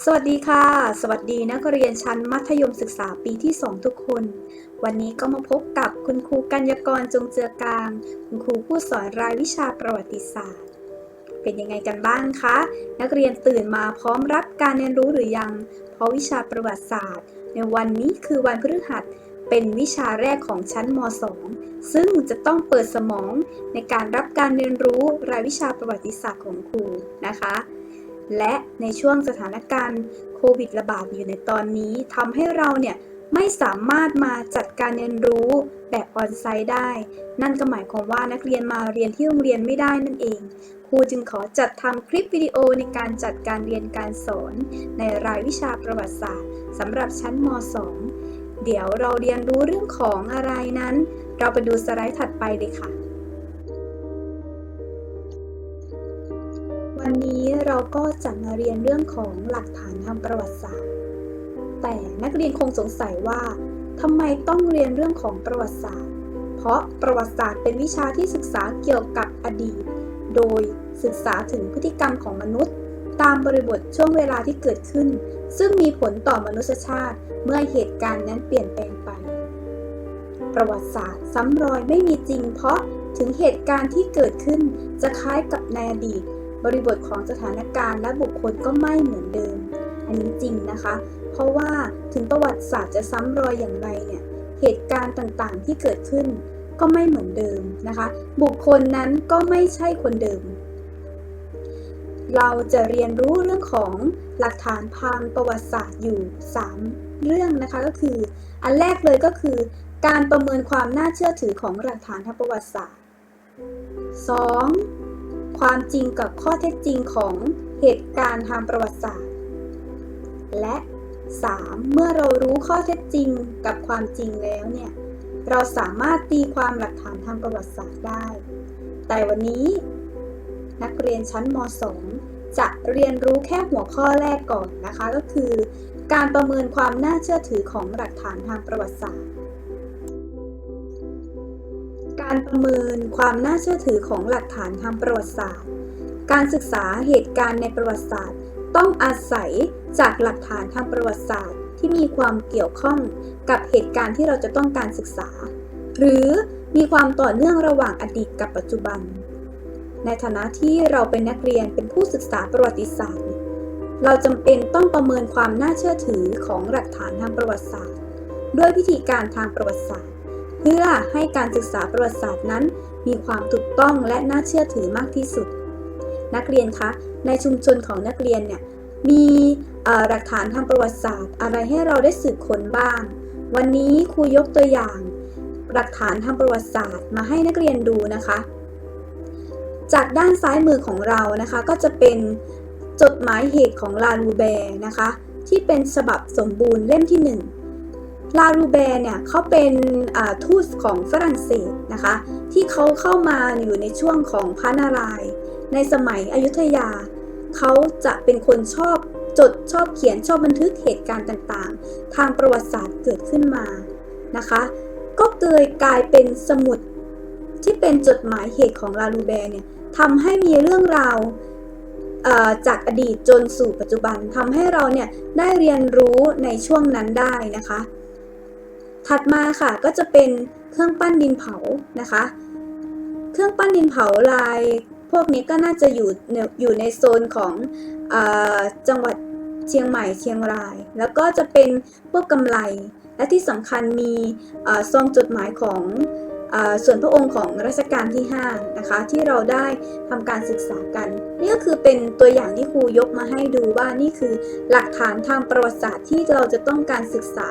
สวัสดีค่ะ สวัสดีนักเรียนชั้นมัธยมศึกษาปีที่ 2 ทุกคน วันนี้ก็มาพบกับคุณครูกัญญกรจงเจือกลาง คุณครูผู้สอนรายวิชาประวัติศาสตร์ เป็นยังไงกันบ้างคะ นักเรียนตื่นมาพร้อมรับการเรียนรู้หรือยัง เพราะวิชาประวัติศาสตร์ ในวันนี้คือวันพฤหัสเป็นวิชาแรกของชั้นม .2 ซึ่งจะต้องเปิดสมองในการรับการเรียนรู้รายวิชาประวัติศาสตร์ของครูนะคะ และในช่วงสถานการณ์โควิดระบาดอยู่ในตอนนี้ทำให้เราเนี่ยไม่สามารถมาจัดการเรียนรู้แบบออนไซต์ได้ นั่นก็หมายความว่านักเรียนมาเรียนที่โรงเรียนไม่ได้นั่นเอง ครูจึงขอจัดทำคลิปวิดีโอในการจัดการเรียนการสอน ในรายวิชาประวัติศาสตร์สำหรับชั้นม .2 เดี๋ยวเราเรียนรู้เรื่องของอะไรนั้น เราไปดูสไลด์ถัดไปเลยค่ะ วันนี้เราก็จะมาเรียนเรื่องของหลักฐานทางประวัติศาสตร์ แต่นักเรียนคงสงสัยว่าทำไมต้องเรียนเรื่องของประวัติศาสตร์ เพราะประวัติศาสตร์เป็นวิชาที่ศึกษาเกี่ยวกับอดีต โดยศึกษาถึงพฤติกรรมของมนุษย์ ตามบริบทช่วงเวลาที่เกิดขึ้น ซึ่งมีผลต่อมนุษยชาติเมื่อเหตุการณ์นั้นเปลี่ยนแปลงไป ประวัติศาสตร์ซ้ำรอยไม่มีจริง เพราะถึงเหตุการณ์ที่เกิดขึ้นจะคล้ายกับในอดีต บริบทของสถานการณ์และบุคคลก็ไม่เหมือนเดิม อันนี้จริงนะคะ เพราะว่าถึงประวัติศาสตร์จะซ้ำรอยอย่างไรเนี่ยเหตุการณ์ต่างๆที่เกิดขึ้นก็ไม่เหมือนเดิมนะคะ บุคคลนั้นก็ไม่ใช่คนเดิม เราจะเรียนรู้เรื่องของหลักฐานทางประวัติศาสตร์อยู่ 3 เรื่องนะคะก็คือ อันแรกเลยก็คือ การประเมินความน่าเชื่อถือของหลักฐานทางประวัติศาสตร์ 2. ความจริงกับข้อเท็จจริงของเหตุการณ์ทางประวัติศาสตร์ และ 3. เมื่อเรารู้ข้อเท็จจริงกับความจริงแล้วเนี่ย เราสามารถตีความหลักฐานทางประวัติศาสตร์ได้ แต่วันนี้ นักเรียนชั้นม .2 จะเรียนรู้แค่หัวข้อแรกก่อนนะคะ ก็คือ การประเมินความน่าเชื่อถือของหลักฐานทางประวัติศาสตร์ การประเมินความน่าเชื่อถือของหลักฐานทางประวัติศาสตร์ การศึกษาเหตุการณ์ในประวัติศาสตร์ ต้องอาศัยจากหลักฐานทางประวัติศาสตร์ ที่มีความเกี่ยวข้องกับเหตุการณ์ที่เราจะต้องการศึกษา หรือมีความต่อเนื่องระหว่างอดีตกับปัจจุบัน ในฐานะที่เราเป็นนักเรียนเป็นผู้ศึกษาประวัติศาสตร์ เราจำเป็นต้องประเมินความน่าเชื่อถือของหลักฐานทางประวัติศาสตร์ ด้วยวิธีการทางประวัติศาสตร์ เพื่อให้การศึกษาประวัติศาสตร์นั้น มีความถูกต้องและน่าเชื่อถือมากที่สุด นักเรียนคะในชุมชนของนักเรียนเนี่ยมีหลักฐานทางประวัติศาสตร์ อะไรให้เราได้สืบค้นบ้าง วันนี้ครูยกตัวอย่าง หลักฐานทางประวัติศาสตร์มาให้นักเรียนดูนะคะ จากด้านซ้ายมือของเรานะคะ ก็จะเป็นจดหมายเหตุของลาลูแบร์นะคะ ที่เป็นฉบับสมบูรณ์เล่มที่ 1 ลาลูแบร์เนี่ยเขาเป็นทูตของฝรั่งเศสนะคะ ที่เขาเข้ามาอยู่ในช่วงของพระนารายณ์ในสมัยอยุธยา เขาจะเป็นคนชอบจดชอบเขียนชอบบันทึกเหตุการณ์ต่างๆ ทางประวัติศาสตร์เกิดขึ้นมานะคะ ก็เกิดกลายเป็นสมุดที่เป็นจดหมายเหตุของลาลูแบร์เนี่ยทำให้มีเรื่องราวจากอดีตจนสู่ปัจจุบันทำให้เราเนี่ยได้เรียนรู้ในช่วงนั้นได้นะคะ ถัดมาค่ะก็จะเป็นเครื่องปั้นดินเผานะคะ เครื่องปั้นดินเผาลาย พวกนี้ก็น่าจะอยู่อยู่ในโซนของอจังหวัดเชียงใหม่เชียงราย แล้วก็จะเป็นพวกกำไลและที่สำคัญมีซองจดหมายของส่วนพระองค์ของรัชกาลที่5นะคะที่เราได้ทำการศึกษากัน นี่ก็คือเป็นตัวอย่างที่ครูยกมาให้ดูว่านี่คือหลักฐานทางประวัติศาสตร์ที่เราจะต้องการศึกษา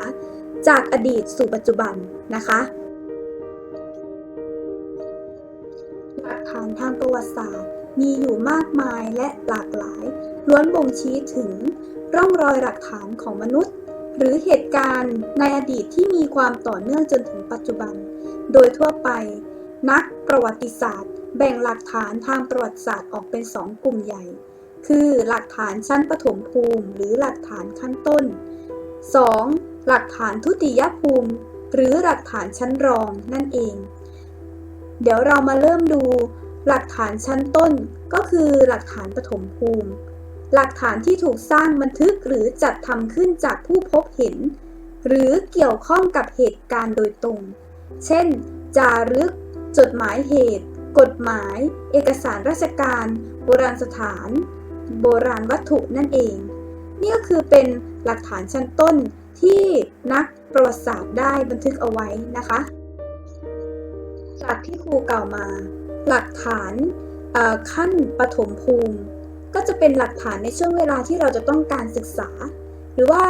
จากอดีตสู่ปัจจุบันนะคะหลักฐานทางประวัติศาสตร์มีอยู่มากมายและหลากหลาย ล้วนบ่งชี้ถึงร่องรอยหลักฐานของมนุษย์ หรือเหตุการณ์ในอดีตที่มีความต่อเนื่องจนถึงปัจจุบัน โดยทั่วไป นักประวัติศาสตร์ แบ่งหลักฐานทางประวัติศาสตร์ออกเป็นสองกลุ่มใหญ่ คือหลักฐานชั้นปฐมภูมิ หรือหลักฐานขั้นต้น 2. หลักฐานทุติยภูมิ หรือหลักฐานชั้นรองนั่นเอง เดี๋ยวเรามาเริ่มดู หลักฐานชั้นต้นก็คือหลักฐานปฐมภูมิ หลักฐานที่ถูกสร้างบันทึกหรือจัดทำขึ้นจากผู้พบเห็น หรือเกี่ยวข้องกับเหตุการณ์โดยตรง เช่น จารึก จดหมายเหตุ กฎหมาย เอกสารราชการ โบราณสถาน โบราณวัตถุนั่นเอง นี่ก็คือเป็นหลักฐานชั้นต้น ที่นักประวัติศาสตร์ได้บันทึกเอาไว้นะคะ จากที่ครูกล่าวมา หลักฐานขั้นปฐมภูมิ ก็จะเป็นหลักฐานในช่วงเวลาที่เราจะต้องการศึกษา หรือว่า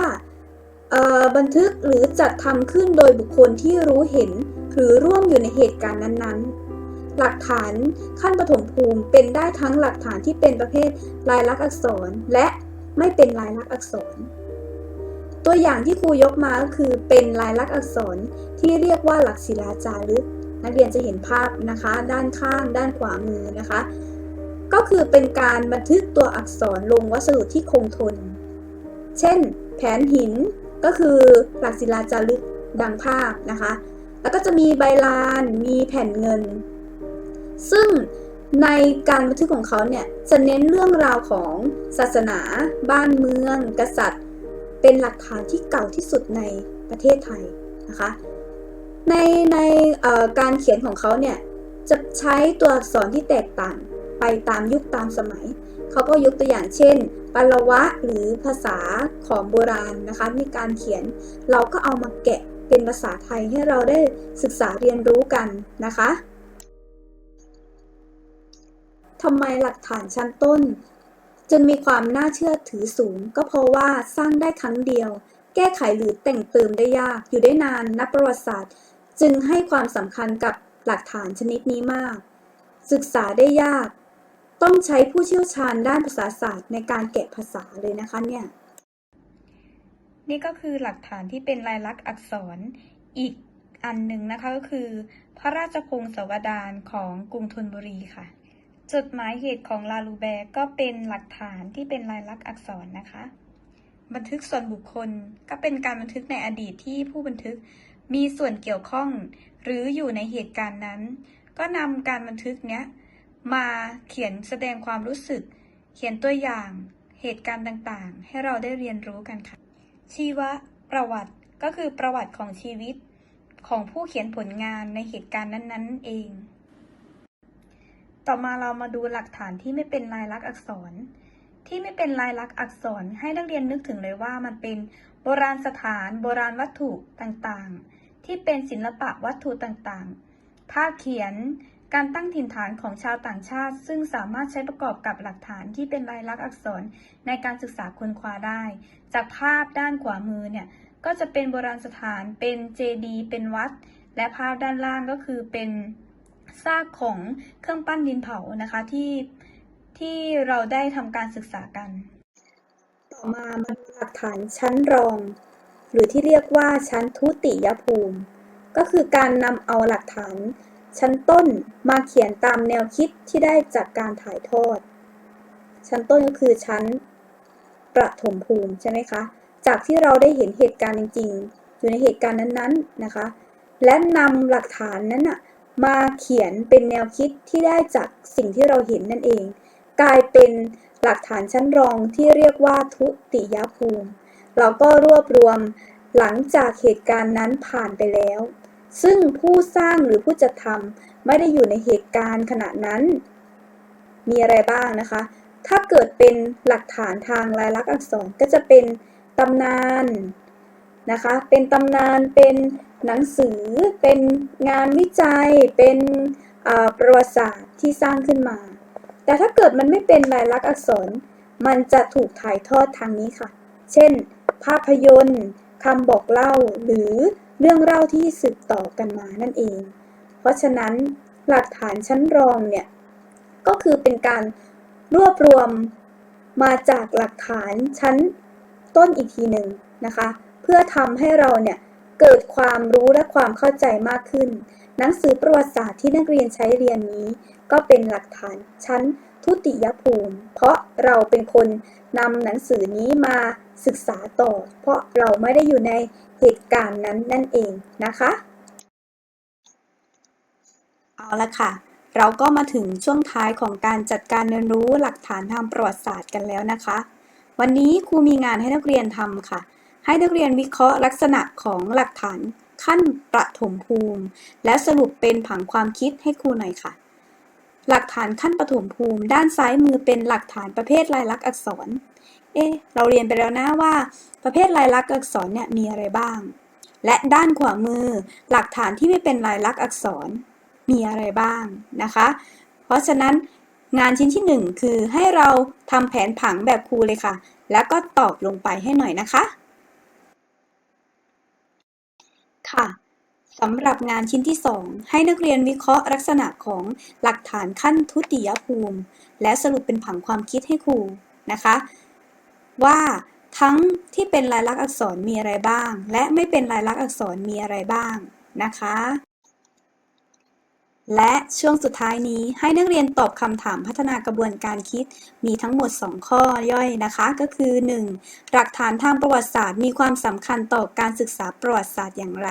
บันทึกหรือจัดทำขึ้นโดยบุคคลที่รู้เห็น หรือร่วมอยู่ในเหตุการณ์นั้นๆ หลักฐานขั้นปฐมภูมิเป็นได้ทั้งหลักฐานที่เป็นประเภทลายลักษณ์อักษร และไม่เป็นลายลักษณ์อักษร ตัวอย่างที่ครูยกมาก็คือเป็นลายลักษณ์อักษรที่เรียกว่าหลักศิลาจารึก นักเรียนจะเห็นภาพนะคะ ด้านข้างด้านขวามือนะคะ ก็คือเป็นการบันทึกตัวอักษรลงวัสดุที่คงทน เช่น แผนหินก็คือหลักศิลาจารึกดังภาพนะคะ แล้วก็จะมีใบลานมีแผ่นเงิน ซึ่งในการบันทึกของเขาเนี่ยจะเน้นเรื่องราวของศาสนา บ้านเมือง กษัตริย์ เป็นหลักฐานที่เก่าที่สุดในประเทศไทยนะคะ ในในการเขียนของเขาเนี่ยจะใช้ตัวอักษรที่แตกต่างไปตามยุคตามสมัย เขาก็ยกตัวอย่างเช่นปาลวะหรือภาษาของโบราณนะคะในการเขียนเราก็เอามาแกะเป็นภาษาไทยให้เราได้ศึกษาเรียนรู้กันนะคะทำไมหลักฐานชั้นต้น จึงมีความน่าเชื่อถือสูง ก็เพราะว่าสร้างได้ครั้งเดียว แก้ไขหรือแต่งเติมได้ยาก อยู่ได้นาน นักประวัติศาสตร์ จึงให้ความสำคัญกับหลักฐานชนิดนี้มาก ศึกษาได้ยาก ต้องใช้ผู้เชี่ยวชาญด้านภาษาศาสตร์ในการแกะภาษาเลยนะคะเนี่ยนี่ก็คือหลักฐานที่เป็นลายลักษณ์อักษรอีกอันหนึ่งนะคะก็คือ พระราชพงศาวดารของกรุงธนบุรีค่ะ จดหมายเหตุของลาลูแบร์ก็เป็นหลักฐานที่เป็นลายลักษณ์อักษรนะคะ บันทึกส่วนบุคคลก็เป็นการบันทึกในอดีตที่ผู้บันทึกมีส่วนเกี่ยวข้อง หรืออยู่ในเหตุการณ์นั้น ก็นำการบันทึกเนี้ยมาเขียนแสดงความรู้สึก เขียนตัวอย่างเหตุการณ์ต่างๆ ให้เราได้เรียนรู้กันค่ะ ชีวประวัติก็คือประวัติของชีวิตของผู้เขียนผลงานในเหตุการณ์นั้นๆ เอง ต่อมาเรามาดูหลักฐานที่ไม่เป็นลายลักษณ์อักษร ที่ไม่เป็นลายลักษณ์อักษรให้นักเรียนนึกถึงเลยว่ามันเป็นโบราณสถาน โบราณวัตถุต่างๆ ที่เป็นศิลปะวัตถุต่างๆ ภาพเขียนการตั้งถิ่นฐานของชาวต่างชาติ ซึ่งสามารถใช้ประกอบกับหลักฐานที่เป็นลายลักษณ์อักษรในการศึกษาค้นคว้าได้ จากภาพด้านขวามือเนี่ยก็จะเป็นโบราณสถานเป็นเจดีย์เป็นวัด และภาพด้านล่างก็คือเป็น ซากของเครื่องปั้นดินเผานะคะที่ที่เราได้ทำการศึกษากัน ต่อมามาดูหลักฐานชั้นรอง หรือที่เรียกว่าชั้นทุติยภูมิ ก็คือการนำเอาหลักฐานชั้นต้นมาเขียนตามแนวคิดที่ได้จากการถ่ายทอด ชั้นต้นก็คือชั้นประถมภูมิใช่ไหมคะ จากที่เราได้เห็นเหตุการณ์จริง ๆ อยู่ในเหตุการณ์นั้นๆนะคะ และนำหลักฐานนั้นนะ มาเขียนเป็นแนวคิดที่ได้จากสิ่งที่เราเห็นนั่นเอง กลายเป็นหลักฐานชั้นรองที่เรียกว่าทุติยภูมิ เราก็รวบรวมหลังจากเหตุการณ์นั้นผ่านไปแล้ว ซึ่งผู้สร้างหรือผู้จัดทำไม่ได้อยู่ในเหตุการณ์ขณะนั้น มีอะไรบ้างนะคะ ถ้าเกิดเป็นหลักฐานทางลายลักษณ์อักษรก็จะเป็นตำนานนะคะ เป็นตำนานเป็น หนังสือเป็นงานวิจัยเป็นประวัติศาสตร์ที่สร้างขึ้นมา แต่ถ้าเกิดมันไม่เป็นลายลักษณ์อักษร มันจะถูกถ่ายทอดทางนี้ค่ะ เช่น ภาพยนตร์คำบอกเล่าหรือเรื่องเล่าที่สืบต่อกันมานั่นเอง เพราะฉะนั้นหลักฐานชั้นรองเนี่ย ก็คือเป็นการรวบรวมมาจากหลักฐานชั้นต้นอีกทีหนึ่งนะคะ เพื่อทำให้เราเนี่ย เกิดความรู้และความเข้าใจมากขึ้น หนังสือประวัติศาสตร์ที่นักเรียนใช้เรียนนี้ ก็เป็นหลักฐานชั้นทุติยภูมิ เพราะเราเป็นคนนำหนังสือนี้มาศึกษาต่อ เพราะเราไม่ได้อยู่ในเหตุการณ์นั้นนั่นเองนะคะ เอาละค่ะ เราก็มาถึงช่วงท้ายของการจัดการเรียนรู้หลักฐานทางประวัติศาสตร์กันแล้วนะคะ วันนี้ครูมีงานให้นักเรียนทำค่ะ ให้นักเรียนวิเคราะห์ลักษณะของหลักฐานขั้นประถมภูมิ และสรุปเป็นผังความคิดให้ครูหน่อยค่ะ หลักฐานขั้นประถมภูมิ ด้านซ้ายมือเป็นหลักฐานประเภทลายลักษณ์อักษร เอ๊เราเรียนไปแล้วนะว่าประเภทลายลักษณ์อักษรเนี่ยมีอะไรบ้าง และด้านขวามือ หลักฐานที่ไม่เป็นลายลักษณ์อักษรมีอะไรบ้างนะคะ เพราะฉะนั้นงานชิ้นที่ 1 คือให้เราทำแผนผังแบบครูเลยค่ะ แล้วก็ตอบลงไปให้หน่อยนะคะ ค่ะสำหรับงานชิ้นที่ 2 ให้นักเรียนวิเคราะห์ลักษณะของหลักฐานขั้นทุติยภูมิ และสรุปเป็นผังความคิดให้ครูนะคะ ว่าทั้งที่เป็นลายลักษณ์อักษรมีอะไรบ้าง และไม่เป็นลายลักษณ์อักษรมีอะไรบ้างนะคะ และช่วงสุดท้ายนี้ให้นักเรียนตอบคำถามพัฒนากระบวนการคิด มีทั้งหมด 2 ข้อย่อยนะคะ ก็คือ 1. หลักฐานทางประวัติศาสตร์ มีความสำคัญต่อการศึกษาประวัติศาสตร์อย่างไร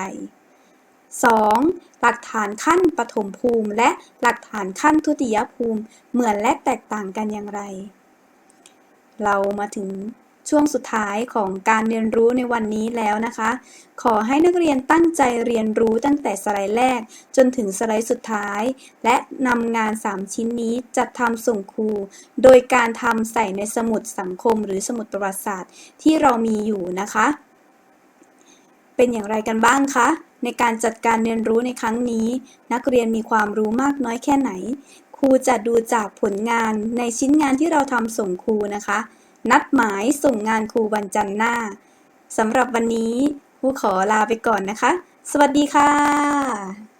2. หลักฐานขั้นปฐมภูมิ และหลักฐานขั้นทุติยภูมิ เหมือนและแตกต่างกันอย่างไร เรามาถึง ช่วงสุดท้ายของการเรียนรู้ในวันนี้แล้วนะคะ ขอให้นักเรียนตั้งใจเรียนรู้ตั้งแต่สไลด์แรก จนถึงสไลด์สุดท้าย และนำงาน 3 ชิ้นนี้จัดทำส่งครู โดยการทำใส่ในสมุดสังคมหรือสมุดประวัติศาสตร์ ที่เรามีอยู่นะคะ เป็นอย่างไรกันบ้างคะในการจัดการเรียนรู้ในครั้งนี้ นักเรียนมีความรู้มากน้อยแค่ไหน ครูจะดูจากผลงานในชิ้นงานที่เราทำส่งครูนะคะ นัดหมายส่งงานครูวันจันทร์หน้าสำหรับวันนี้ครูขอลาไปก่อนนะคะ สวัสดีค่ะ